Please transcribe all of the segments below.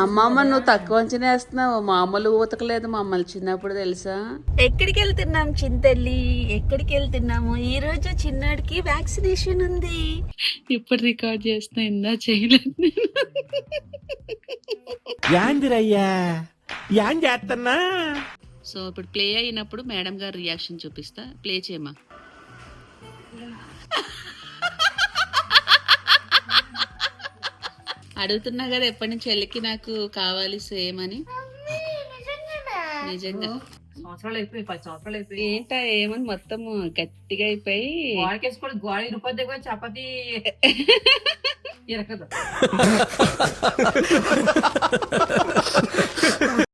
అమ్మమ్మ నువ్వు తక్కువ అంచనా వేస్తున్నావు. మామూలు ఊతకలేదు మమ్మల్ని చిన్నప్పుడు తెలుసా? ఎక్కడికి వెళ్తున్నాం చింతల్లి? ఎక్కడికి వెళ్తున్నాము ఈ రోజు చిన్నాడికి వ్యాక్సినేషన్ ఉంది. ఇప్పుడు రికార్డ్ చేస్తున్నా ఇందా చేయలేదు నేను. యాందిరయ్యా యాన్ చేస్తున్నా సో ఇప్పుడు ప్లే అయినప్పుడు మేడం గారు రియాక్షన్ చూపిస్తా. ప్లే చేయమా? అడుగుతున్నా కదా ఎప్పటి నుంచి చెల్లికి నాకు కావాలి సేమ్ అని. నిజంగా. సంవత్సరాలు అయిపోయి పది సంవత్సరాలు అయిపోయి. ఏంటా ఏమని మొత్తం గట్టిగా అయిపోయి. గోడకేసుకోవాలి గోడ ఇరుపద్ది కూడా చపాతి ఇరకదు.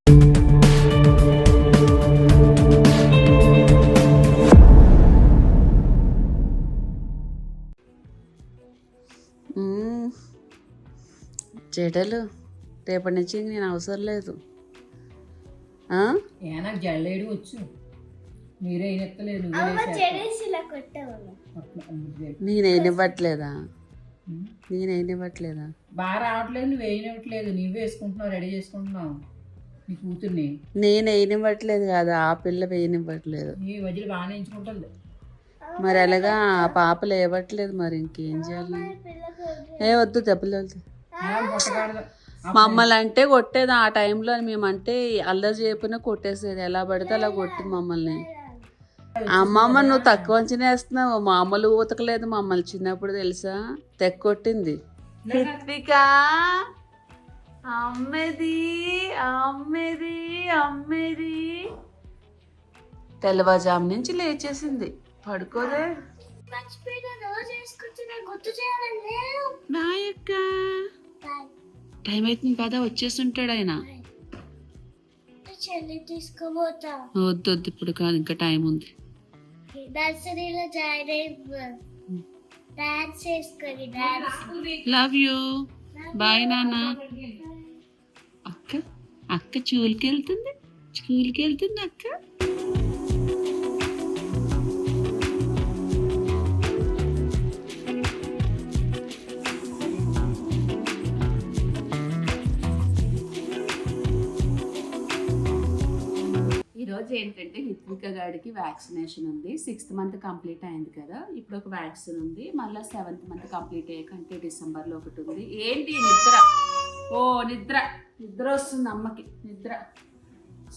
జడలు రేపటి నుంచి నేను అవసరం లేదు. నాకు జల్లేడు వచ్చు? మీరే ఎత్తలేదు నేనేం ఇవ్వట్లేదా? నేనేం ఇవ్వట్లేదా? బాగా రావట్లేదు నువ్వు వేయనివ్వట్లేదు నువ్వు వేసుకుంటున్నావు రెడీ చేసుకుంటున్నావు. నీ కూతుర్ని. నేను వేయనివ్వట్లేదు కదా ఆ పిల్ల వేయనివ్వట్లేదు నీ మధ్యలో బాగానే ఎంచుకుంటుంది. మరి అలాగా ఆ పాపలు ఇవ్వట్లేదు మరి ఇంకేం చేయాలి? ఏ వద్దు దెబ్బలు తగులుతాయి. మమ్మల్ని అంటే కొట్టేది ఆ టైంలో మేమంటే అల్లరి చేయకుండా కొట్టేసేది. ఎలా పడితే అలా కొట్టింది మమ్మల్ని. అమ్మమ్మ నువ్వు తక్కువ అంచనా వేస్తున్నావు. మామూలు ఊతకలేదు మమ్మల్ని. చిన్నప్పుడు తెలుసా? తెగ కొట్టింది. హిత్విక అమ్మది అమ్మది అమ్మది. తెల్లవారుజాము నుంచి లేచేసింది. పడుకోదే. నా యొక్క టైం అవుతుంది కదా వచ్చేస్తుంటాడు ఆయన. తీసుకోబోతా వద్దు వద్దు ఇప్పుడు కాదు ఇంకా టైం ఉంది. నర్సరీలో జాయిన్ అయి డాన్స్ చేసుకొని డాన్స్. లవ్ యూ బాయ్ నాన్న. అక్క అక్క చూలికి వెళ్తుంది? స్కూల్కి వెళ్తుంది అక్క? ఈరోజు ఏంటంటే హిత్విక గాడికి వ్యాక్సినేషన్ ఉంది. సిక్స్త్ మంత్ కంప్లీట్ అయింది కదా. ఇప్పుడు ఒక వ్యాక్సిన్ ఉంది. మళ్ళీ సెవెంత్ మంత్ కంప్లీట్ అయ్యాక అంటే డిసెంబర్లో ఒకటి ఉంది. ఏంటి నిద్ర? ఓ నిద్ర. నిద్ర వస్తుంది అమ్మకి. నిద్ర.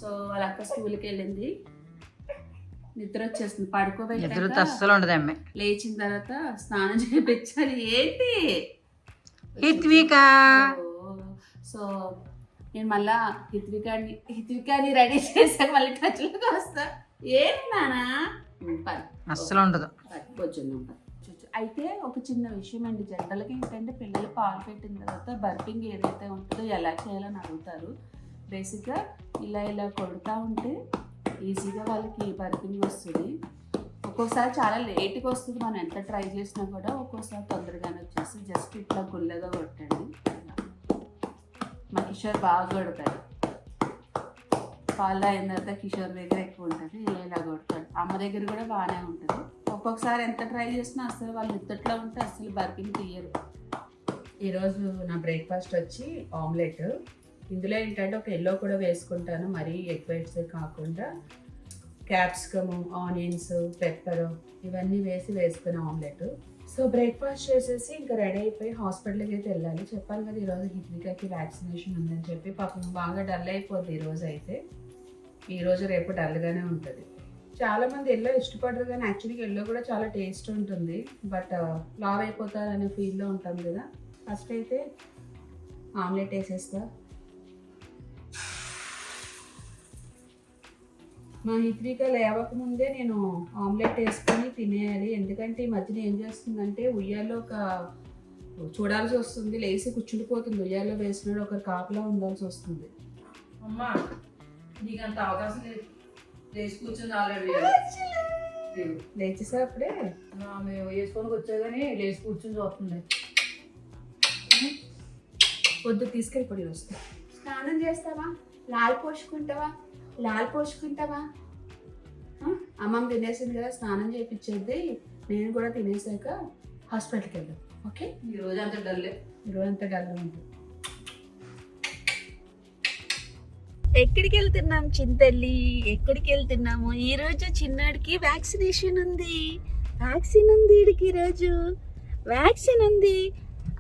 సో వాళ్ళ అక్క స్కూల్కి వెళ్ళింది. నిద్ర వచ్చేస్తుంది. అస్సలు ఉండదు అమ్మాయి లేచిన తర్వాత స్నానం చేయించాలి ఏంటి? హిత్విక! సో నేను మళ్ళా హిత్వికాని హిత్వికాని రెడీ చేశాక మళ్ళీ టచ్లోకి వస్తా. ఏంటి నానా. అస్సలు ఉండదు. అయితే ఒక చిన్న విషయం అండి. జనరల్గా ఏంటంటే పిల్లలు పాలు పెట్టిన తర్వాత బర్పింగ్ ఏదైతే ఉంటుందో ఎలా చేయాలని అడుగుతారు. బేసిక్గా ఇలా ఇలా కొడుతూ ఉంటే ఈజీగా వాళ్ళకి బర్పింగ్ వస్తుంది. ఒక్కోసారి చాలా లేట్గా వస్తుంది. మనం ఎంత ట్రై చేసినా కూడా ఒక్కోసారి తొందరగానే వచ్చేసి జస్ట్ ఇట్లా గుల్లగా కొట్టండి. మా కిషోర్ బాగా కొడతాడు. పాలు అయిన తర్వాత కిషోర్ దగ్గర ఎక్కువ ఉంటుంది ఇలా కొడతాడు. అమ్మ దగ్గర కూడా బాగానే ఉంటుంది. ఒక్కొక్కసారి ఎంత ట్రై చేసినా అసలు వాళ్ళు ఇద్దట్లో ఉంటే అసలు బర్కింగ్ తీయరు. ఈరోజు నా బ్రేక్ఫాస్ట్ వచ్చి ఆమ్లెట్. ఇందులో ఏంటంటే ఒక ఎల్లో కూడా వేసుకుంటాను మరీ ఎగ్ వైట్స్ కాకుండా క్యాప్సికమ్ ఆనియన్స్ పెప్పర్ ఇవన్నీ వేసి వేసుకున్నాను ఆమ్లెట్. సో బ్రేక్ఫాస్ట్ చేసేసి ఇంకా రెడీ అయిపోయి హాస్పిటల్కి అయితే వెళ్ళాలి. చెప్పాను కదా ఈరోజు హిత్వికాకి వ్యాక్సినేషన్ ఉందని చెప్పి పాపం బాగా డల్ అయిపోద్ది ఈరోజు అయితే. ఈరోజు రేపు డల్గానే ఉంటుంది. చాలామంది ఎల్లో ఇష్టపడరు కానీ యాక్చువల్గా ఎల్లో కూడా చాలా టేస్ట్ ఉంటుంది. బట్ లావ్ అయిపోతారనే ఫీల్లో ఉంటాం కదా. ఫస్ట్ అయితే ఆమ్లెట్ వేసేస్తా. మా హిత్విక లేవకముందే నేను ఆమ్లెట్ వేసుకొని తినేయాలి. ఎందుకంటే ఈ మధ్యన ఏం చేస్తుందంటే ఉయ్యాల్లో ఒక చూడాల్సి వస్తుంది. లేచి కూర్చుండిపోతుంది. ఉయ్యాల్లో వేసినాడు ఒకరు కాపలా ఉండాల్సి వస్తుంది. అమ్మా నీకు అంత అవకాశం లేదు. లేచి కూర్చొని ఆల్రెడీ లేచేసా అప్పుడే? మేము వేసుకొని వచ్చా కానీ లేచి కూర్చొని చూస్తుంది. పొద్దు తీసుకెళ్ళిపోయి వస్తా స్నానం చేస్తావా? లాల్ పోసుకుంటావా? లాల్ పోసుకుంటావా? అమ్మమ్మ తినేసింది కదా స్నానం చేయించేది నేను కూడా తినేసాక హాస్పిటల్కి వెళ్దాం ఓకే? ఈ రోజు అంత డల్లే. ఈరోజు అంతా డల్గా ఉంటుంది ఎక్కడికి వెళ్తున్నాం చింతల్లి? ఎక్కడికి వెళ్తున్నాము ఈ రోజు చిన్నాడికి వ్యాక్సినేషన్ ఉంది. వ్యాక్సిన్ ఉంది వీడికి ఈరోజు వ్యాక్సిన్ ఉంది.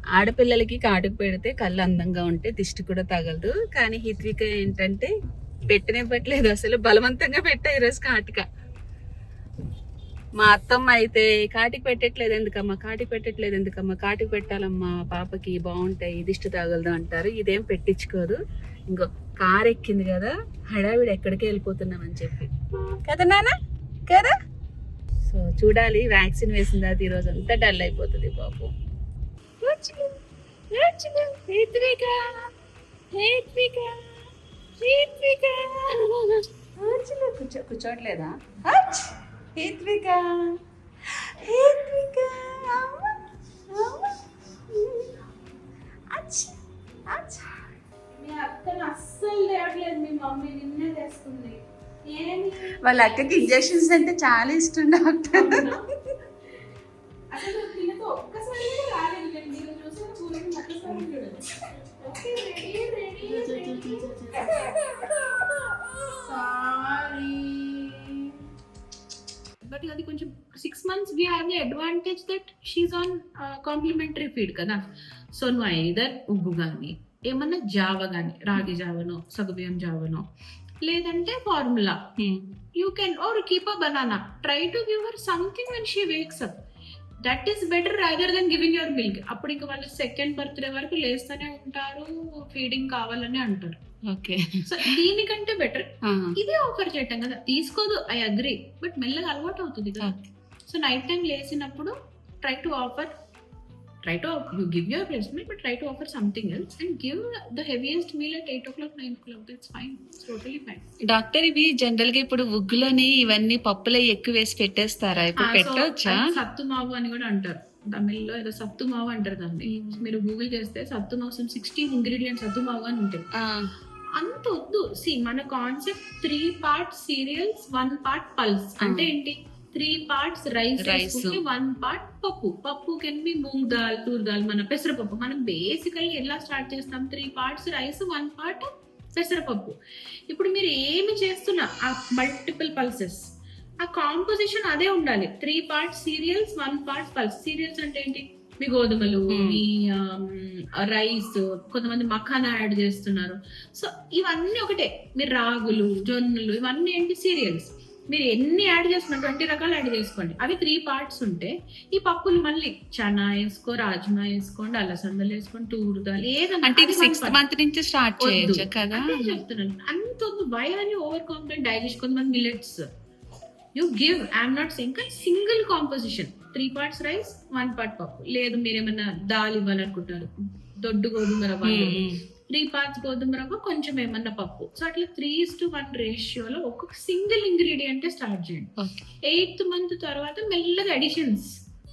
ఆడపిల్లలకి కాటుకు పెడితే కళ్ళు అందంగా ఉంటే దిష్టి కూడా తగలదు. కానీ హిత్విక ఏంటంటే పెట్టనివ్వట్లేదు అసలు బలవంతంగా పెట్టా ఈరోజు కాటిక. మా అత్తమ్మ అయితే కాటికి పెట్టట్లేదు ఎందుకమ్మా కాటికి పెట్టట్లేదు ఎందుకమ్మా కాటికి పెట్టాలమ్మా పాపకి బాగుంటాయి దిష్టి తాగలదు అంటారు ఇదేం పెట్టించుకోదు. ఇంకో కారు ఎక్కింది కదా హడావిడి ఎక్కడికే వెళ్ళిపోతున్నామని చెప్పి. కదా నాన్న? కదా? సో చూడాలి వ్యాక్సిన్ వేసిన తర్వాత ఈరోజు అంతా డల్ అయిపోతుంది పాపం. వచ్చిన, వచ్చిన, కూర్చో కూర్చోట్లేదా హచ్, హిత్విక. హిత్విక. అమ్మ, అమ్మ. అచ్, అచ్. మీ అక్కను అస్సలు తేవట్లేదు మీ మమ్మీ నిన్నే తెస్తుంది. ఏమి? వాళ్ళ అక్కకి ఇంజెక్షన్స్ అంటే చాలా ఇష్టం డాక్టర్. అసలు ఒక్కసారి రాలేదు బట్ అది కొంచెం six months we have the advantage that she on complementary feed కదా. సో నువ్వు ఐదర్ ఉగ్గు కానీ ఏమన్నా జావ కానీ రాగి జావనో సగుబియ్యం జావనో లేదంటే formula you can or keep a banana try to give her something when she wakes up that is better rather then giving your milk అప్పుడు ఇంకా వాళ్ళు సెకండ్ బర్త్డే వరకు లేస్తూనే ఉంటారు ఫీడింగ్ కావాలని అంటారు. ఓకే సో దీనికంటే బెటర్ ఇదే ఆఫర్ చేయటం కదా. తీసుకోదు ఐ అగ్రి బట్ మెల్లగా అలవాటు అవుతుంది కదా. సో నైట్ టైం లేచినప్పుడు try to offer try to you give your placement but try to offer something else and give the heaviest meal at eight o'clock nine o'clock that's fine totally fine doctor ఇవి జనరల్గా ఇప్పుడు ఉగ్గులోని ఇవన్నీ పప్పులో ఎక్కువ వేసి పెట్టేస్తారా? ఇప్పుడు పెట్టొచ్చా? సత్తు మావు అని కూడా అంటారు. తమిళ్ళో ఏదో సత్తు మావు అంటారు దాన్ని. మీరు గూగుల్ చేస్తే సత్తు మాసం సిక్స్టీన్ ఇంగ్రీడియంట్స్ సత్తు మావు అని ఉంటుంది. ఆ, అంత వద్దు. సి మన concept three part cereals one part pulses అంటే ఏంటి? Three parts rice Rice. One part పప్పు. పప్పు కెన్ బి మూంగ్ దాల్ తూర్ దాల్ మన పెసరపప్పు. మనం బేసికల్ ఎలా స్టార్ట్ చేస్తాం? Three parts rice one part పెసరపప్పు. ఇప్పుడు మీరు ఏమి చేస్తున్నా ఆ మల్టిపుల్ పల్సెస్ ఆ కాంపోజిషన్ అదే ఉండాలి. Three part cereals one part pulses cereals అంటే ఏంటి? మీ గోధుమలు Hmm. మీ రైస్ కొంతమంది మఖానా యాడ్ చేస్తున్నారు. సో ఇవన్నీ ఒకటే. మీరు రాగులు జొన్నలు ఇవన్నీ ఏంటి? సీరియల్స్ మీరు ఎన్ని యాడ్ చేస్తున్నారు ట్వంటీ రకాలు యాడ్ చేసుకోండి. అవి త్రీ పార్ట్స్ ఉంటే ఈ పప్పులు మళ్ళీ చనా వేసుకో రాజ్మా వేసుకోండి అలసందలు వేసుకోండి టూరు దాల్ ఏదన్నా అంటే ఇది సిక్స్త్. మంత్ నుంచి స్టార్ట్. చేయొచ్చు కదా? చెప్తున్నాను. అంత why you over confident digest కొంతమంది millets you give I'm not saying కానీ single composition three parts rice one part పప్పు. లేదు మీరు ఏమన్నా దాల్ ఇవ్వాలనుకుంటారు దొడ్డు గోధుమ రవ్వ. త్రీ పార్ట్స్ గోధుమ రవ్వ కొంచెం ఏమన్నా పప్పు. సో అట్లా త్రీ టు వన్ రేషియోలో ఒక్కొక్క సింగిల్ ఇంగ్రీడియంట్ స్టార్ట్ చేయండి. ఎయిత్ మంత్ తర్వాత మెల్లగా additions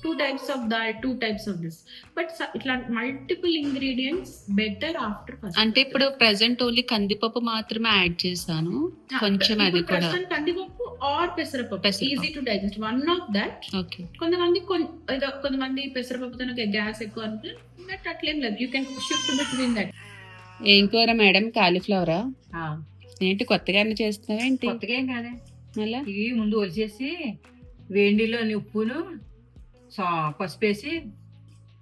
two types of dal two types of this but ఇట్లా multiple ingredients better after first అంటే ఇప్పుడు ప్రెసెంట్ ఓన్లీ కందిపప్పు మాత్రమే యాడ్ చేశాను. కొంచెం అది కూడా. కందిపప్పు ఆర్ పెసరపప్పు. Easy to digest one of that okay. కొంతమంది కొంతమంది పెసరపప్పుతో గ్యాస్ ఎక్కువ అనుకుంటే దట్ అట్లేం లేదు. You can shift between that ఏం కూర మేడం? కాలీఫ్లవరా? ఏంటి కొత్తగా చేస్తున్నావా ఏంటి? కొత్తగా ఏం కాదే మళ్ళా? ఇవి ముందు ఒలిచేసి వేడిలోని ఉప్పును సా పసుపు వేసి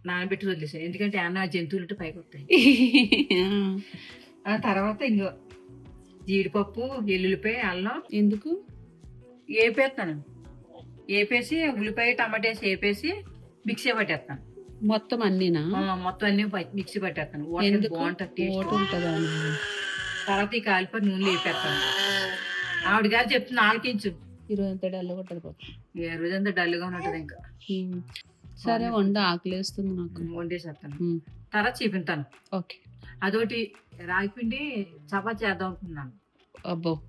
నానబెట్టి వదిలేసాయి ఎందుకంటే అన్న జంతువులు పైకి వస్తాయి. ఆ తర్వాత ఇంకో జీడిపప్పు ఎల్లుల్లిపాయ అల్లం. ఎందుకు? వేపేస్తాను వేపేసి ఉల్లిపాయ టమాటా వేసి వేపేసి మిక్సీ పట్టేస్తాను మొత్తం అన్నీనా? మొత్తం అన్ని మిక్సీ పట్టేస్తాను. వాటర్ బాగుంటుంది టేస్ట్ ఉంటుందా? తర్వాత ఈ కాలిపోయి నూనె వేపేస్తాను ఆవిడ గారు చెప్తుంది ఆలకించు ఈరోజు అంతా డల్ కొట్టడిపోతుంది ఏ రోజంతా డల్గా ఉంటుంది ఇంకా. సరే వండ ఆకలేస్తుంది నాకు. వండేసేస్తాను. తర్వాత చూపించాను ఓకే. అదొకటి రాగిపిండి చపాతి చేద్దాం అనుకున్నాను. అబ్బో.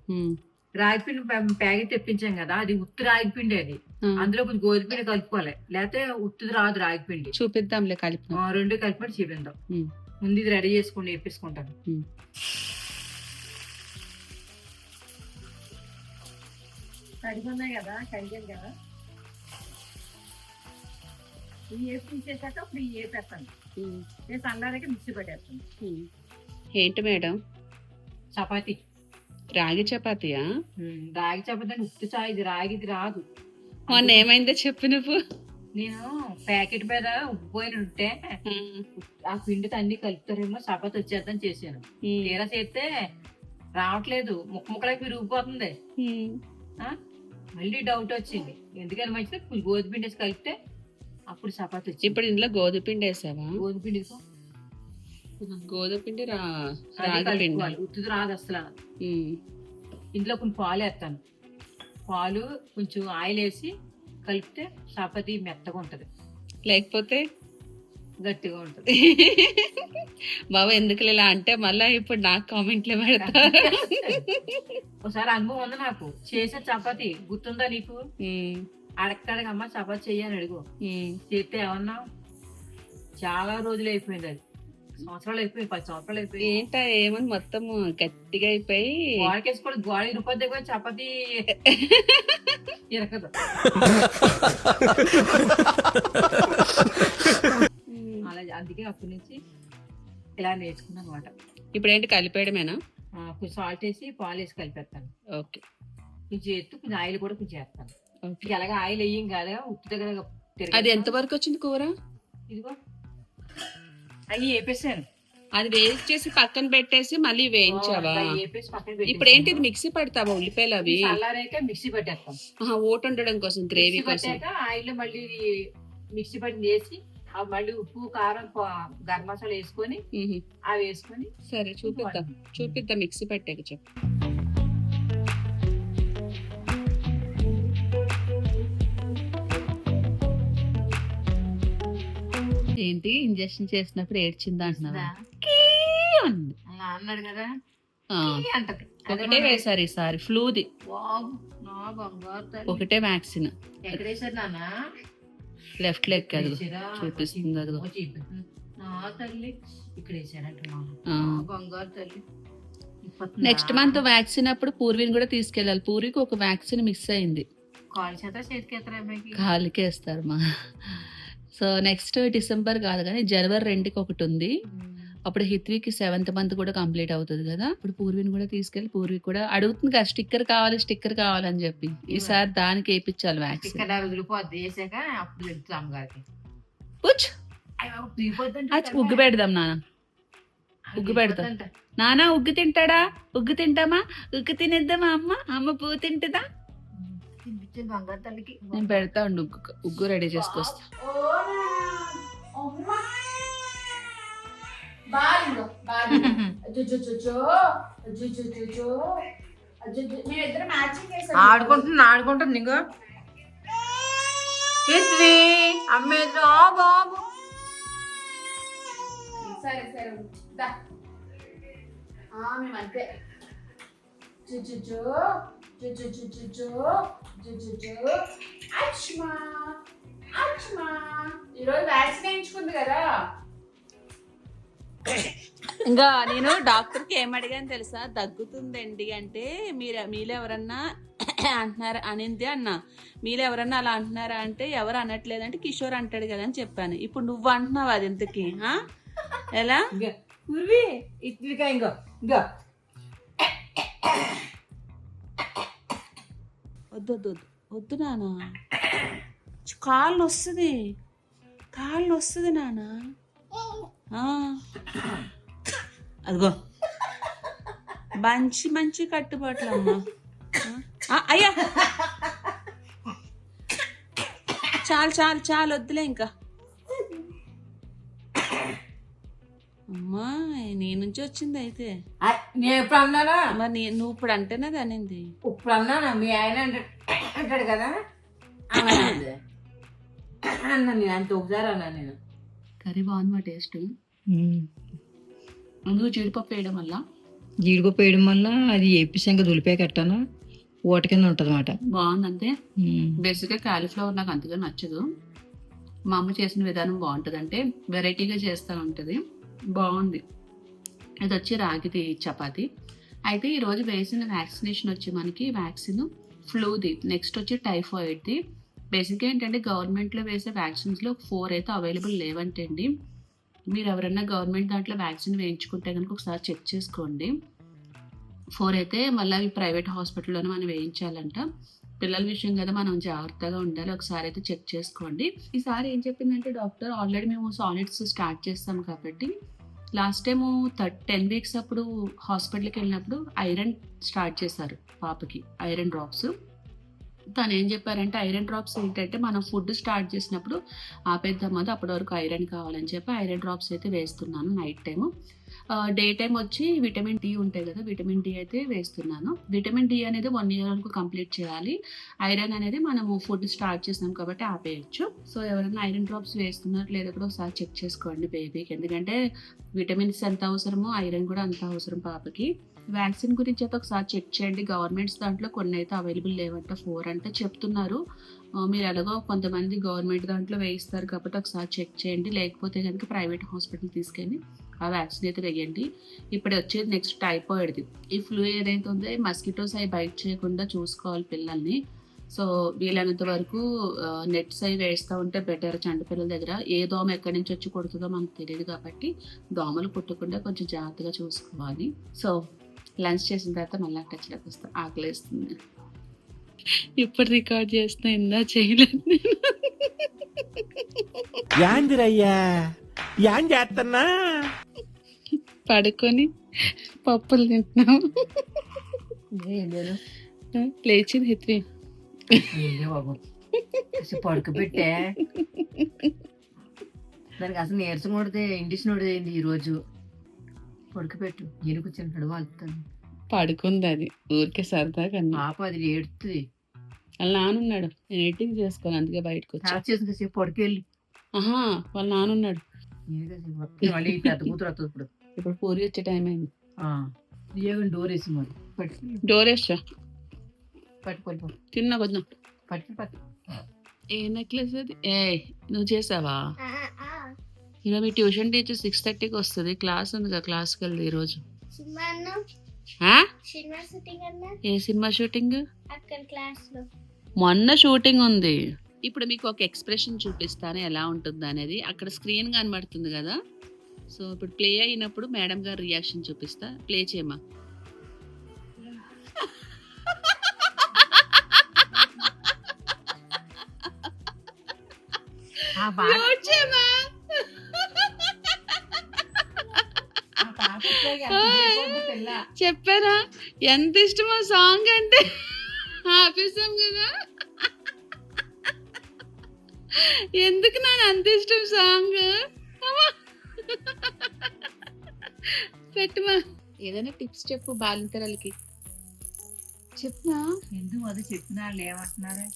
రాగిపిండి ప్యాకెట్ తెప్పించాం కదా అది ఉత్తి రాగిపిండి అది. అందులో కొంచెం గోధుమ పిండి కలుపుకోవాలి. లేకపోతే ఉత్తిది రాదు రాగిపిండి. చూపిద్దాంలే కలిపి ఆ, రెండు కలిపి చూపిందాం ఉమ్. ముందు ఇది రెడీ చేసుకోండి. కడిగున్నాయి కదా కడిగాను కదా. వేసి తీసేసాక ఇప్పుడు ఇవి వేపేస్తాను. వేసి మిక్సీ పెట్టేస్తాను. ఏంటి మేడం? చపాతీ. రాగి చపాతీయా? రాగి చపాతీ ఉత్తి చా ఇది రాగిది రాదు. మొన్న ఏమైందో చెప్పు నువ్వు. నేను ప్యాకెట్ మీద ఉబ్బిపోయిన ఉంటే ఆ పిండితో అన్ని కలుపుతారేమో చపాతి వచ్చేద్దాం చేశాను. తీరా చేస్తే రావట్లేదు ముక్క ముక్కలకి విరిగిపోతుంది? మళ్ళీ డౌట్ వచ్చింది. ఎందుకని మంచిది? గోధుమ పిండి వేసి కలిపితే అప్పుడు చపాతి వచ్చింది. ఇప్పుడు ఇందులో గోధుమ పిండి వేసావా? గోధుమ పిండి గోధుమ పిండి రా అది రాగి పిండి. కలుపుకోవాలి. ఉత్తుది రాదు అసలు. ఇంట్లో కొన్ని పాలు వేస్తాను. పాలు కొంచెం ఆయిల్ వేసి కలిపితే చపాతి మెత్తగా ఉంటది. లేకపోతే గట్టిగా ఉంటది. బాబా ఎందుకు ఇలా అంటే మళ్ళా ఇప్పుడు నాకు కామెంట్లు పెడతారు. ఒకసారి అనుభవం ఉంది నాకు. చేసే చపాతి గుర్తుందా నీకు? అమ్మ చపాతి చెయ్యని అడుగు. చేస్తే ఏమన్నా? చాలా రోజులు అయిపోయింది అది. సంవత్సరాలు అయిపోయి పది సంవత్సరాలు అయిపోయి. ఏంటా ఏమని మొత్తం గట్టిగా అయిపోయి. గోడకేసుకోవడం గోడ ఇరుపద్దే కూడా చపాతి ఇరకదు. అలా అందుకే అప్పటి నుంచి ఇలా నేర్చుకున్నాను అనమాట ఇప్పుడు ఏంటి కలిపేయడమేనా కొంచెం సాల్ట్ వేసి పాలు వేసి కలిపేస్తాను. ఓకే. కొంచెం ఎత్తు కొంచెం ఆయిల్ కూడా కొంచెం వేస్తాను. అలాగే ఆయిల్ వేయం కదా ఉప్పు దగ్గర అది ఎంత వరకు వచ్చింది కూర? ఇదిగో. అవి వేపేసాను అది వేస్ట్ చేసి పక్కన పెట్టేసి మళ్ళీ వేయించావా? అవి వేపేసి పక్కన ఇప్పుడు ఏంటి మిక్సీ పడతావా ఉల్లిపాయలు అవి? చల్లారాక మిక్సీ పట్టేస్తాం. ఆహా, ఓటు ఉండడం కోసం గ్రేవీ మిక్సీ కోసం. పట్టాక ఆయిల్ మళ్ళీ మిక్సీ పట్టి వేసి మళ్ళీ ఉప్పు కారం ప- గరం మసాలా వేసుకొని ఉహు. అవి వేసుకొని సరే చూపిద్దాం. చూపిద్దాం మిక్సీ పట్టాక చెప్పు. ఏంటి? ఇంజక్షన్ చేసినప్పుడు ఏడ్చిందా అంది. అలా అన్నాడు కదా. అంటది. ఒకటే వేశారు ఈసారి ఫ్లూది. ఒకటే వ్యాక్సిన్. లెఫ్ట్ లెగ్ అది? చూపిస్తుంది ఇప్పటి నెక్స్ట్ మంత్ వ్యాక్సిన్ అప్పుడు పూర్విని కూడా తీసుకెళ్ళాలి. పూర్వికి ఒక వ్యాక్సిన్ మిస్ అయింది. కాల్ చేత చేతికి ఎత్తరా అమ్మాయికి? కాలికే వేస్తారు మా. సో నెక్స్ట్ డిసెంబర్ కాదు కానీ జనవరి రెండుకి ఒకటి ఉంది. అప్పుడు హిత్వికి సెవెంత్ మంత్ కూడా కంప్లీట్ అవుతుంది కదా. ఇప్పుడు పూర్విని కూడా తీసుకెళ్ళి పూర్వి కూడా అడుగుతుంది కదా స్టిక్కర్ కావాలి స్టిక్కర్ కావాలని చెప్పి. ఈసారి దానికి వేయించాలి వ్యాక్సిన్ ఉగ్గు పెడదాం నాన్న. ఉగ్గు పెడతాం. నానా ఉగ్గు తింటాడా? ఉగ్గు తింటామా? ఉగ్గు తినేద్దామా అమ్మ? అమ్మ పూ తింటుందా? బంగారు తల్లికి నేను పెడతా ఉండు ఉగ్గు ఉగ్గు రెడీ చేసుకొస్తా. ఆడుకుంటున్నా ఆడుకుంటుంది అమ్మేదో బాబు. సరే సరే. దా. మేము అంతే జుజుజుజుజో జుజుజో అచ్మా అచ్మా ఈరోజు వ్యాక్సిన్ వేయించుకుంది కదా. ఇంకా నేను డాక్టర్కి ఏం అడిగాను తెలుసా? దగ్గుతుందండి అంటే మీరు మీలో ఎవరన్నా అంటున్నారా? అనింది అన్న. మీలో ఎవరన్నా అలా అంటున్నారా అంటే ఎవరు అనట్లేదంటే కిషోర్ అంటాడు కదా అని చెప్పాను. ఇప్పుడు నువ్వు అంటున్నావు అది ఇంతకి? ఆ? ఎలా? ఇంకా. వద్దు వద్దు వద్దు వద్దు నాన్న కాళ్ళు వస్తుంది కాళ్ళు వస్తుంది నాన్న అదిగో. మంచి మంచి కట్టుబాట్లు అమ్మా అయ్యా. చాలు చాలు చాలు వద్దులే ఇంకా. అమ్మా నీ నుంచి వచ్చింది అయితే. నేను ఎప్పుడు అన్నానా? మరి నీ- నువ్వు ఇప్పుడు అంటేనే అది అనింది ఇప్పుడు అన్నానా? మీ ఆయన అంటాడు అంటాడు కదా. అన్నా నేను అంత ఒకసారి అన్నా నేను. కర్రీ బాగుంది మా టేస్ట్. అందులో జీడిపప్పు వేయడం వల్ల? జీడిపప్పు వేయడం వల్ల అది ఏపిసంగా దులిపే కట్టాను? ఓట కింద ఉంటుంది అనమాట బాగుందంటే బేసిక్గా కాలీఫ్లవర్ నాకు అంతగా నచ్చదు. మా అమ్మ చేసిన విధానం బాగుంటుంది అంటే వెరైటీగా చేస్తూ ఉంటుంది. బాగుంది. ఇది వచ్చి రాగిది చపాతి. అయితే ఈరోజు వేసిన వ్యాక్సినేషన్ వచ్చి మనకి వ్యాక్సిన్ ఫ్లూది నెక్స్ట్ వచ్చి టైఫాయిడ్ది. బేసిక్గా ఏంటంటే గవర్నమెంట్లో వేసే వ్యాక్సిన్స్లో ఫోర్ అయితే అవైలబుల్ లేవంటండి. మీరు ఎవరైనా గవర్నమెంట్ దాంట్లో వ్యాక్సిన్ వేయించుకుంటే కనుక ఒకసారి చెక్ చేసుకోండి. ఫోర్ అయితే మళ్ళీ అవి ప్రైవేట్ హాస్పిటల్లోనే మనం వేయించాలంట. పిల్లల విషయం కదా మనం జాగ్రత్తగా ఉండాలి. ఒకసారి అయితే చెక్ చేసుకోండి. ఈసారి ఏం చెప్పిందంటే డాక్టర్ ఆల్రెడీ మేము సాలిడ్స్ స్టార్ట్ చేస్తాం కాబట్టి last time thirteen weeks అప్పుడు హాస్పిటల్కి వెళ్ళినప్పుడు ఐరన్ స్టార్ట్ చేశారు పాపకి ఐరన్ డ్రాప్స్. తను ఏం చెప్పారంటే ఐరన్ డ్రాప్స్ ఏంటంటే మనం ఫుడ్ స్టార్ట్ చేసినప్పుడు ఆపేద్దాం అప్పటి వరకు ఐరన్ కావాలని చెప్పి ఐరన్ డ్రాప్స్ అయితే వేస్తున్నాను నైట్ టైము. డే టైం వచ్చి విటమిన్ డి ఉంటాయి కదా విటమిన్ డి అయితే వేస్తున్నాను. విటమిన్ డి అనేది వన్ ఇయర్ వరకు కంప్లీట్ చేయాలి. ఐరన్ అనేది మనము ఫుడ్ స్టార్ట్ చేసినాం కాబట్టి ఆపేయచ్చు. సో ఎవరైనా ఐరన్ డ్రాప్స్ వేస్తున్నారు లేదా కూడా ఒకసారి చెక్ చేసుకోండి బేబీకి. ఎందుకంటే విటమిన్స్ ఎంత అవసరమో ఐరన్ కూడా అంత అవసరం పాపకి. వ్యాక్సిన్ గురించి అయితే ఒకసారి చెక్ చేయండి. గవర్నమెంట్స్ దాంట్లో కొన్ని అయితే అవైలబుల్ లేవంట. ఫోర్ అంటే చెప్తున్నారు. మీరు ఎలాగో కొంతమంది గవర్నమెంట్ దాంట్లో వేయిస్తారు కాబట్టి ఒకసారి చెక్ చేయండి. లేకపోతే కనుక ప్రైవేట్ హాస్పిటల్ తీసుకెళ్ళి ఆ వ్యాక్సిన్ అయితే వేయండి ఇప్పుడు వచ్చేది నెక్స్ట్ టైఫాయిడ్ది. ఈ ఫ్లూ ఏదైతే ఉందో మస్కిటోస్ అవి బైట్ చేయకుండా చూసుకోవాలి పిల్లల్ని. సో వీలైనంత వరకు నెట్స్ అవి వేస్తూ ఉంటే బెటర్ చంటి పిల్లల దగ్గర. ఏ దోమ ఎక్కడి నుంచి వచ్చి కొడుతుందో మనకు తెలియదు కాబట్టి దోమలు కుట్టకుండా కొంచెం జాగ్రత్తగా చూసుకోవాలి. సో లంచ్ చేసిన తర్వాత మళ్ళీ టచ్లోకి వస్తాం ఆకలి వేస్తుంది ఇప్పుడు రికార్డ్ చేస్తున్నా ఇందా చేయలేదు. యాందిరయ్యా చేస్తున్నా పడుకొని పప్పులు తింటున్నాం. లేచింది హిత్వి ఏంటి బాబు అసలు పడుకోబెట్టే. దానికి అసలు నీరసం కొడితే ఇండిషన్ కొడితే ఈ రోజు పడుకోబెట్టు. నేను కూర్చొని వాళ్తాను పడుకుంది అది. ఊరికే సరదాగా అన్నా. పాప అది ఏడుతుంది వాళ్ళ నానున్నాడు నేను ఎడిటింగ్ చేసుకోను అందుకే బయటకు వచ్చా. చేసిన కాసేపు పడుకెళ్ళి. ఆహా వాళ్ళ నానున్నాడు నేను కాసేపు వస్తాను. మళ్ళీ పెద్ద కూతురు వస్తుంది ఇప్పుడు. ఇప్పుడు పూరి వచ్చే టైం అయింది. ఏమని డోర్ వేసి మరి. పట్టుకు డోర్ వేస్తా. పట్టుకోవాలి తిన్నా కొంచెం. పట్టుకు పట్టు. ఏ నెక్లెస్ అది? ఏ నువ్వు చేసావా? ఆ, ఆ. ఈరోజు మీ ట్యూషన్ టీచర్ సిక్స్ థర్టీకి వస్తుంది. క్లాస్ ఉంది కదా క్లాస్కి వెళ్ది ఈరోజు. సినిమా అన్నా? ఆ? సినిమా షూటింగ్ అన్నా? ఏ సినిమా షూటింగ్? అక్కడ క్లాస్లో మొన్న షూటింగ్ ఉంది. ఇప్పుడు మీకు ఒక ఎక్స్ప్రెషన్ చూపిస్తాను ఎలా ఉంటుంది అనేది. అక్కడ స్క్రీన్ కనబడుతుంది కదా. సో ఇప్పుడు ప్లే అయినప్పుడు మేడం గారు రియాక్షన్ చూపిస్తా. ప్లే చేయమా? ఆ చెప్పారా? ఎంత ఇష్టమో సాంగ్ అంటే ఆపేసాం కదా. ఎందుకు నాకు అంత ఇష్టం సాంగ్ పెట్టుమా? ఏదైనా టిప్స్ చెప్పు బాలింతరాలకి. చెప్పుమా ఎందుకు అది చెప్పినా ఏమంటున్నారా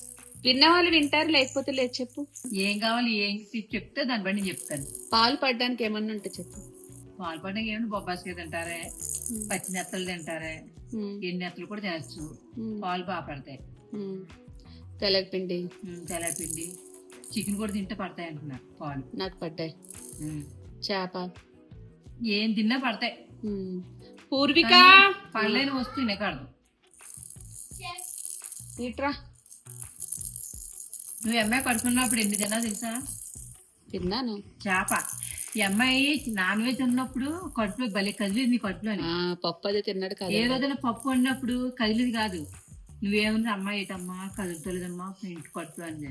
విన్న వాళ్ళు వింటారు లేకపోతే లేదు చెప్పు. ఏం కావాలి ఏం చెప్తే దాన్ని బట్టి చెప్తాను. పాలు పడడానికి ఏమన్నా ఉంటే చెప్పు. పాలు పడ్డానికి ఏమైనా బొబ్బాస్కాయ తింటారే? పచ్చి నెత్తలు తింటారే. ఎండు నెత్తలు కూడా తినచ్చు. పాలు బాగా పడతాయి. ఉమ్, తెల్లపిండి చికెన్ కూడా తింటే పడతాయి అంటున్నారు పాలు. నాకు పడ్డాయి. చేప. ఏం తిన్నా పడతాయి. పూర్విక! పళ్ళైన వస్తువు తినకూడదు. ఇట్రా. నువ్వు అమ్మాయి పడుకున్నప్పుడు ఎన్ని తిన్నా తెలుసా? తిన్నాను. చేప. ఈ అమ్మాయి నాన్ వెజ్ ఉన్నప్పుడు కడుపులో భలే కదిలేదు నీ కడుపులో ఆ, పప్పు అదే తిన్నాడు ఏ కదా రోజైనా పప్పు వండినప్పుడు కదిలేదు కాదు. నువ్వేమన్నా అమ్మ ఏటమ్మా కదులుతలేదమ్మా ఇంటి కడుపులో అని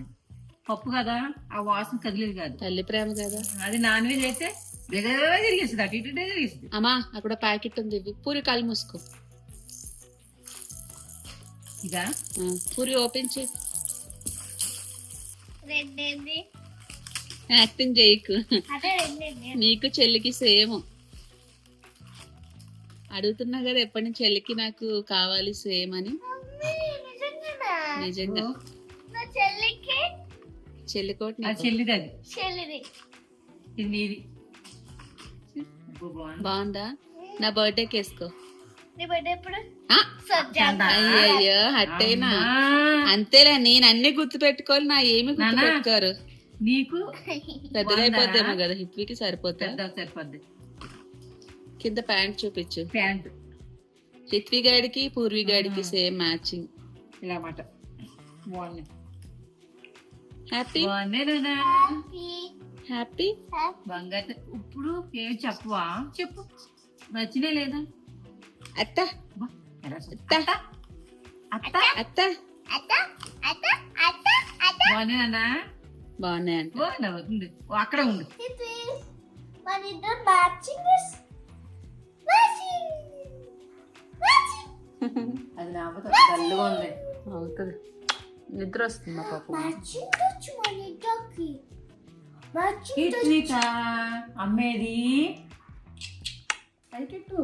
పప్పు కదా ఆ వాసన కదిలేదు కాదు. తల్లి ప్రేమ కదా. అది నాన్ వెజ్ అయితే దగ్గర తిరిగేస్తుంది అటు ఇటు తిరిగేస్తుంది అమ్మా అక్కడ ప్యాకెట్ ఉంది. పూరి కాలు మూసుకో. ఇదా? పూరి ఓపెన్ చేయి. రెండేంది యాక్టింగ్ చేయకు నీకు చెల్లికి సేమ్. అడుగుతున్నా కదా ఎప్పటి నుంచి చెల్లికి నాకు కావాలి సేమ్ అని. నిజంగా. నా చెల్లికి? చెల్లి కోటి అది చెల్లిది అది. చెల్లిది. ఇది నీది. అబ్బో, బాగుంది. నా బర్త్డే సజ్జాత అయ్యయ్యో హట్టేనా? అంతేలే నేను అన్ని గుర్తు పెట్టుకోవాలి నా ఏమి గుర్తు. పెట్టుకోరు నీకు? పెద్దదైపోతేమో కదా హిత్వికి సరిపోతా? పెద్ద సరిపోద్ది. కింద ప్యాంట్ చూపించు. ప్యాంట్. హిత్వి గాడికి పూర్వి గాడికి సేమ్ మ్యాచింగ్. ఇలా మాట. బాగున్నాయి హ్యాపీ. హ్యాపీ? బంగారు ఇప్పుడు ఏం చెప్పవా? చెప్పు. నచ్చినే లేదా? అత్త? అత్త అత్త అత్త. అత్త. అత్త. అత్త. అత్త బాగున్నానా బాగున్నాయంట బాగున్నావు ఉంది. ఓ, అక్కడే ఉండు. అది ఉంది. అవుతుంది. నిద్ర వస్తుంది మా పాప. అమ్మేది. అయికెట్టు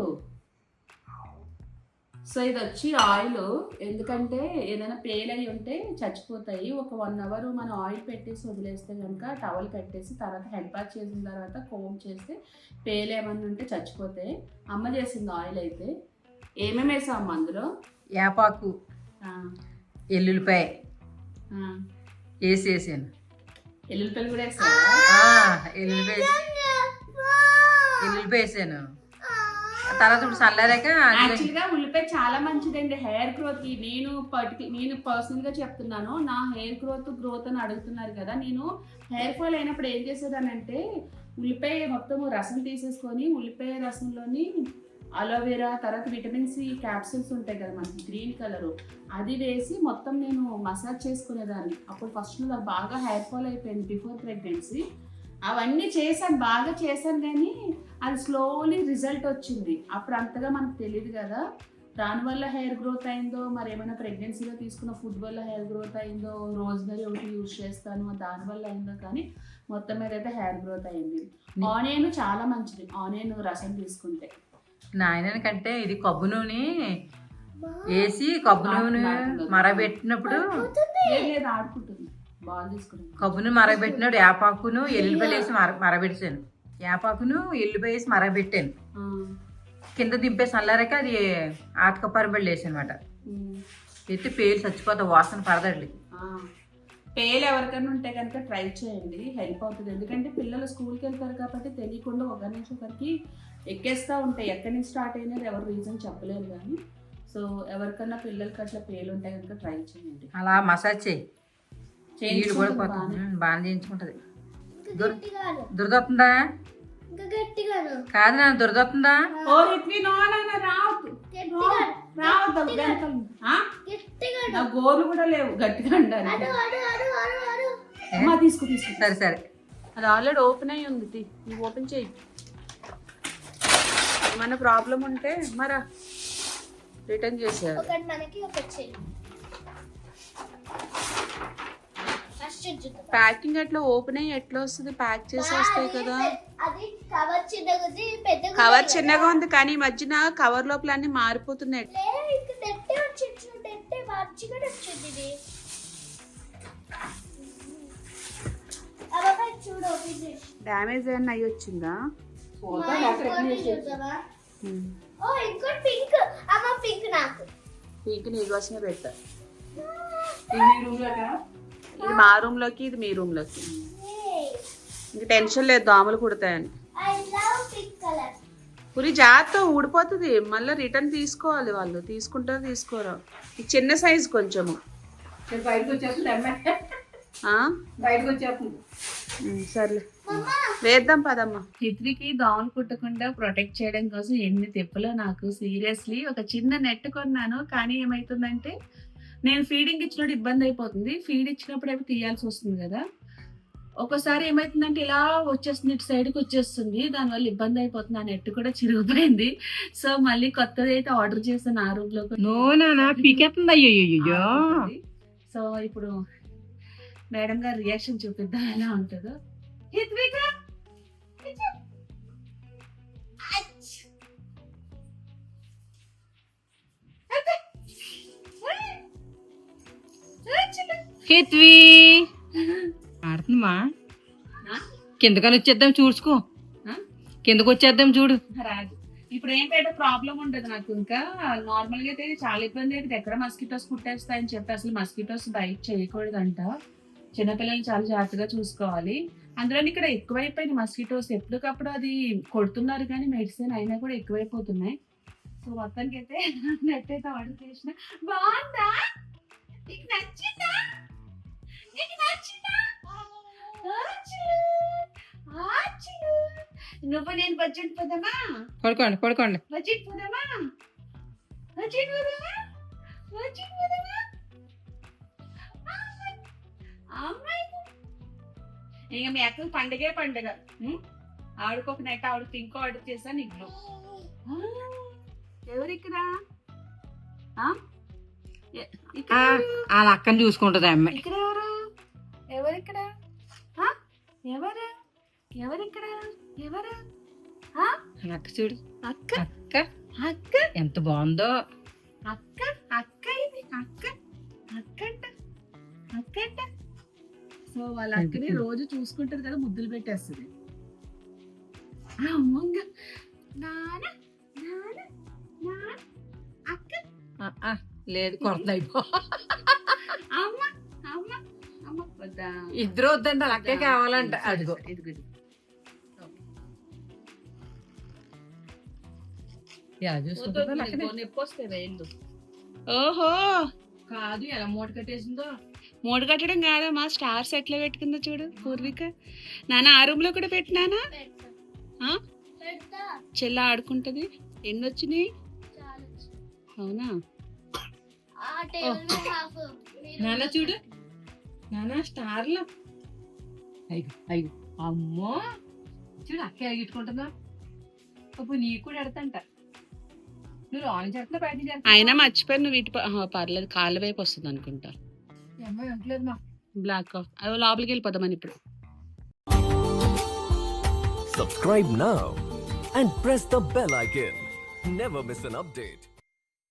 సో ఇది వచ్చి ఆయిల్ ఎందుకంటే ఏదైనా పేల్ అయి ఉంటే చచ్చిపోతాయి. ఒక వన్ అవర్ మనం ఆయిల్ పెట్టేసి వదిలేస్తే కనుక టవల్ కట్టేసి తర్వాత హెడ్ బాత్ చేసిన తర్వాత కోమ్ చేస్తే పేలు ఏమన్నా ఉంటే చచ్చిపోతాయి. అమ్మ చేసింది ఆయిల్ అయితే. ఏమేమి వేసాం అమ్మ అందులో? యాపాకు ఎల్లుల్లిపాయ. ఆ. వేసేసాను ఎల్లుల్లిపాయలు కూడా వేసావా? ఎల్లుల్లిపాయ. ఎల్లుల్లిపాయ వేసాను. తర్వాత ఇప్పుడు చల్లారాక యాక్చువల్గా ఉల్లిపాయ చాలా మంచిదండి. హెయిర్ గ్రోత్కి నేను పర్టికి నేను పర్సనల్గా చెప్తున్నాను. నా హెయిర్ గ్రోత్ గ్రోత్ అని అడుగుతున్నారు కదా. నేను హెయిర్ ఫాల్ అయినప్పుడు ఏం చేసేదానంటే ఉల్లిపాయ మొత్తం రసం తీసేసుకొని ఉల్లిపాయ రసంలోని అలోవెరా తర్వాత విటమిన్ సి క్యాప్సూల్స్ ఉంటాయి కదా మనకి గ్రీన్ కలర్ అది వేసి మొత్తం నేను మసాజ్ చేసుకునేదాన్ని. అప్పుడు ఫస్ట్ నాకు బాగా హెయిర్ ఫాల్ అయిపోయింది బిఫోర్ ప్రెగ్నెన్సీ అవన్నీ చేశాను బాగా చేశాను కానీ అది స్లోలీ రిజల్ట్ వచ్చింది. అప్పుడు అంతగా మనకు తెలియదు కదా. దానివల్ల హెయిర్ గ్రోత్ అయిందో మరి ఏమైనా ప్రెగ్నెన్సీలో తీసుకున్న ఫుడ్ వల్ల హెయిర్ గ్రోత్ అయిందో రోజ్మెరీ ఒకటి యూజ్ చేస్తాను దానివల్ల అయిందో కానీ మొత్తం మీద అయితే హెయిర్ గ్రోత్ అయింది. ఆనియన్ చాలా మంచిది. ఆనియన్ రసం తీసుకుంటే. నాయన కంటే ఇది కొబ్బు నూనె వేసి కొబ్బు నూనె మరబెట్టినప్పుడు లేదు ఆడుకుంటుంది. బాల్ తీసుకుంటుంది. కొబ్బును మరగబెట్టినప్పుడు యాపాకును ఎల్లుల్లిపాయలు వేసి మర మరబెట్టాను యాపాకును ఎల్లుల్లిపాయ వేసి మరగబెట్టాను. కింద దింపేసి చల్లారాక అది ఆతకపరబడి వేసి అనమాట ఉమ్, ఎత్తి పేలు చచ్చిపోతా వాసన పడదండి ఆ. పేలు ఎవరికైనా ఉంటే కనుక ట్రై చేయండి హెల్ప్ అవుతుంది. ఎందుకంటే పిల్లలు స్కూల్కి వెళ్తారు కాబట్టి తెలియకుండా ఒకరి నుంచి ఒకరికి ఎక్కేస్తూ ఉంటాయి. ఎక్కడి నుంచి స్టార్ట్ అయినది ఎవరు రీజన్ చెప్పలేరు కానీ. సో ఎవరికన్నా పిల్లలకి అట్లా పేలు ఉంటే కనుక ట్రై చేయండి. అలా మసాజ్ చేయి. చేయించుకుంటుంది బాగా చేయించుకుంటది. ఇంకా దుర్- కాదు నా దురదొస్తుందా? ఓ రిత్వి నో నాన్న రావద్దు. రావద్దు నా గోర్లు కూడా లేవు గట్టిగా అడు అమ్మా తీసుకు తీసుకు. సరే సరే. అది ఆల్రెడీ ఓపెన్ అయ్యి ఉంది. నువ్వు ఓపెన్ చేయి. ఏమైనా ప్రాబ్లం ఉంటే మరా. రిటర్న్ చేసేయాలి. ఒకటి మనకి ఒకటి చెయ్యి ఫస్ట్ చూద్దాం ప్యాకింగ్ ఎట్లా ఓపెన్ అయ్యి ఎట్లా వస్తుంది? ప్యాక్ చేసి వస్తాయి కదా. అది కవర్ చిన్నగా ఉంది పెద్దగా కవర్ ఉంది చిన్నగా ఉంది కానీ ఈ మధ్యన కవర్ లోపల అన్ని మారిపోతున్నాయి. డ్యామేజ్ ఏమన్నా అయ్యి వచ్చిందా? పీక్ నీకోసమే పెట్టా. ఇది మా రూమ్లోకి ఇది మీ రూమ్లోకి ఇంక టెన్షన్ లేదు దోమలు కుడతాయని. ఐ లవ్ పింక్ కలర్ పురి జాగ్రత్త ఊడిపోతుంది. మళ్ళీ రిటర్న్ తీసుకోవాలి వాళ్ళు. తీసుకుంటారో తీసుకోరు. ఇది చిన్న సైజ్ కొంచెము. బయటకు వచ్చేస్తుంది అమ్మాయి ఆ? బయటకు వచ్చేస్తుంది. ఉమ్, సర్లే. వేద్దాం పదమ్మా. హిత్వికి దోమలు కుట్టకుండా ప్రొటెక్ట్ చేయడం కోసం ఎన్ని తిప్పలో నాకు సీరియస్లీ ఒక చిన్న నెట్ కొన్నాను. కానీ ఏమైతుందంటే నేను ఫీడింగ్ ఇచ్చినప్పుడు ఇబ్బంది అయిపోతుంది. ఫీడ్ ఇచ్చినప్పుడు అవి తీయాల్సి వస్తుంది కదా. ఒక్కోసారి ఏమైతుందంటే ఇలా వచ్చేస్తుంది ఇటు సైడ్కి వచ్చేస్తుంది. దానివల్ల ఇబ్బంది అయిపోతుంది. ఆ నెట్ కూడా చిరిగిపోయింది. సో మళ్ళీ కొత్తది అయితే ఆర్డర్ చేశాను ఆ రూమ్లో నో నానా పీకెత్తుంది అయ్యో సో ఇప్పుడు మేడం గారు రియాక్షన్ చూపిద్దాం ఎలా ఉంటుందో. హిత్విక! హిత్వి ఆడుతుందమ్మా. కిందకని వచ్చేద్దాం చూసుకో? కిందకు వచ్చేద్దాం చూడు. రాదు. ఇప్పుడు ఏంటంటే ప్రాబ్లం ఉండదు నాకు ఇంకా. నార్మల్గా అయితే చాలా ఇబ్బంది అయితే ఎక్కడ మస్కిటోస్ కుట్టేస్తాయని చెప్పి అసలు మస్కిటోస్ బయట చేయకూడదంట. చిన్నపిల్లల్ని చాలా జాగ్రత్తగా చూసుకోవాలి. అందులో ఇక్కడ ఎక్కువైపోయింది మస్కిటోస్ ఎప్పటికప్పుడు అది కొడుతున్నారు కానీ మెడిసిన్ అయినా కూడా ఎక్కువైపోతున్నాయి. సో మొత్తానికి అయితే నెట్ అయితే ఆర్డర్ చేసిన బాగుందా? నీకు నచ్చిందా? నువ్వు నేను బడ్జెట్ పోదామా? పడుకోండి పడుకోండి. బడ్జెట్ పోదామా? వచ్చిపోదామా వచ్చిపోదామా అమ్మాయి ఇంక మీ అక్కకు పండగే పండగ. ఉం? ఆవిడకొక నెట్ ఆవిడకి ఇంకో ఆర్డర్ చేశాను ఇంట్లో. ఎవరిక్కడ? ఇక్కడ? వాళ్ళ అక్కని చూసుకుంటది అమ్మాయి. ఇక్కడ ఎవరు? ఎవరిక్కడ? ఎవరు? ఎవరిక్కడ? ఎవరు? అక్క చూడు. అక్క? అక్క. అక్క? ఎంత బాగుందో. అక్క? అక్క ఇది? అక్క? అక్కంట? అక్కంట? సో వాళ్ళ అక్కని రోజు చూసుకుంటది కదా ముద్దులు పెట్టేస్తుంది. అమ్మంగ. నాన్న నాన్న నాన్న అక్క? లేదు కొరత అయిపో ఇద్దరు వద్దండి అక్కే కావాలంట. అదిగో. ఓహో! కాదు ఎలా మూట కట్టేసిందో. మూట కట్టడం కాదమ్మా స్టార్స్ ఎట్లా పెట్టుకుందో చూడు పూర్విక. నాన్న ఆ రూమ్లో కూడా పెట్టినానా చెల్ల ఆడుకుంటది. ఎన్ని వచ్చినాయి? అవునా? నాన్న చూడు. నాన్న స్టార్లు. అయ్యో అయ్యో. అమ్మో. చూడు అక్క ఎగిట్టుకుంటుందా అప్పుడు నీకు కూడా ఎడతంట. నువ్వు ఆన్ చేస్తున్నా బయట అయినా మర్చిపోయి నువ్వు ఇటు పర్లేదు కాళ్ళ వైపు వస్తుంది అనుకుంటా. మా. బ్లాక్ ఆఫ్ అవి లోపలికి వెళ్ళిపోదామని ఇప్పుడు. Subscribe now and press the bell icon. Never miss an update.